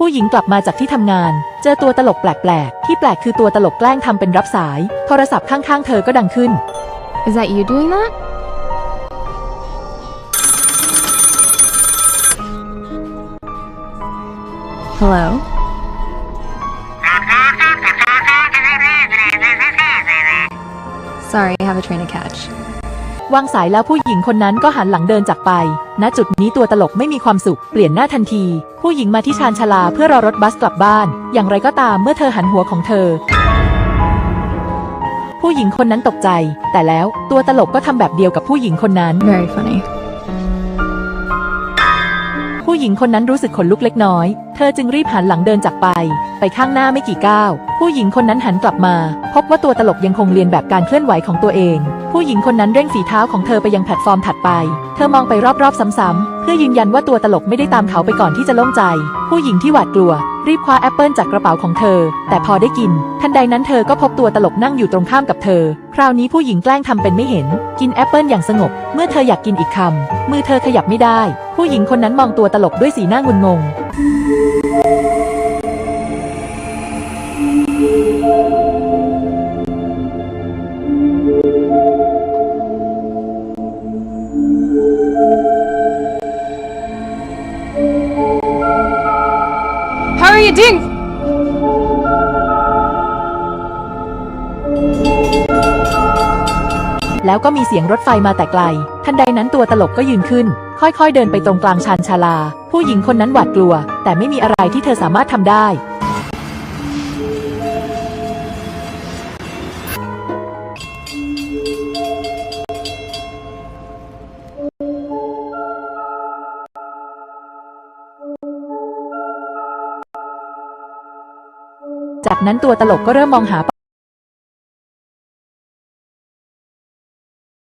ผู้หญิงกลับมาจากที่ทำงาน เจอตัวตลกแปลกๆ ที่แปลกคือตัวตลกแกล้งทำเป็นรับสาย โทรศัพท์ข้างๆ เธอก็ดังขึ้น Is that you doing that? Hello? Sorry, I have a train to catch. วางสายแล้วผู้หญิงคนนั้นก็หันหลังเดินจากไป ณ จุดนี้ตัวตลกไม่มีความสุข เปลี่ยนหน้าทันที ผู้หญิงมาที่ชานชาลาเพื่อรอรถบัสกลับบ้าน อย่างไรก็ตามเมื่อเธอหันหัวของเธอ ผู้หญิงคนนั้นตกใจ แต่แล้วตัวตลกก็ทำแบบเดียวกับผู้หญิงคนนั้น Very funny. ผู้หญิงคนนั้นรู้สึกขนลุกเล็กน้อย เธอจึงรีบหันหลังเดินจากไป ไปข้างหน้าไม่กี่ก้าว ผู้หญิงคนนั้นหันกลับมา พบว่าตัวตลกยังคงเรียนแบบการเคลื่อนไหวของตัวเอง ผู้หญิงคนนั้นเร่งฝีเท้าของเธอไปยังแพลตฟอร์มถัดไป เธอมองไปรอบๆซ้ำๆ เพื่อยืนยันว่าตัวตลกไม่ได้ตามเขาไปก่อนที่จะโล่งใจ ผู้หญิงที่หวาดกลัว รีบคว้าแอปเปิลจากกระเป๋าของเธอ แต่พอได้กิน ทันใดนั้นเธอก็พบตัวตลกนั่งอยู่ตรงข้ามกับเธอ คราวนี้ผู้หญิงแกล้งทำเป็นไม่เห็น กินแอปเปิลอย่างสงบ เมื่อเธออยากกินอีกคำมือเธอขยับไม่ได้ ผู้หญิงคนนั้นมองตัวตลกด้วยสีหน้างุนงง How are you doing? แล้วก็มีเสียงรถไฟมาแต่ไกล ทันใดนั้นตัวตลกก็ยืนขึ้น ค่อยๆ เดินไปตรงกลางชานชาลา ผู้หญิงคนนั้นหวาดกลัว แต่ไม่มีอะไรที่เธอสามารถทำได้ จากนั้นตัวตลกก็เริ่มมองหา